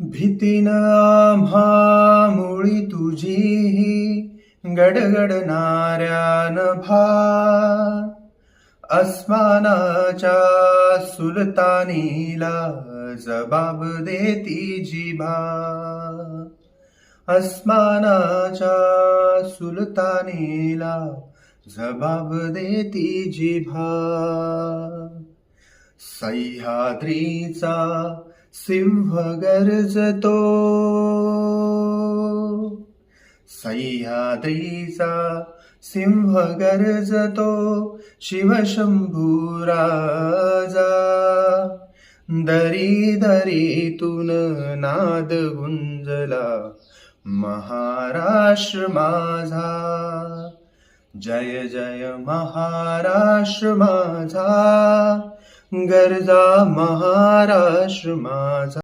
भीतीन आम्हा मुळी तुझी गडगडणाऱ्या नभा अस्मानाच्या सुलतानीला जबाब देती जिभा. अस्मानाच्या सुलतानीला जबाब देती जिभा. सह्याद्रीचा सिंह गरजतो सह्याद्रीचा सिंह गरजतो शिवशंभूराजा. दरी दरीतून नाद गुंजला महाराष्ट्र माझा. जय जय महाराष्ट्र माझा. गरजा महाराष्ट्र माझा.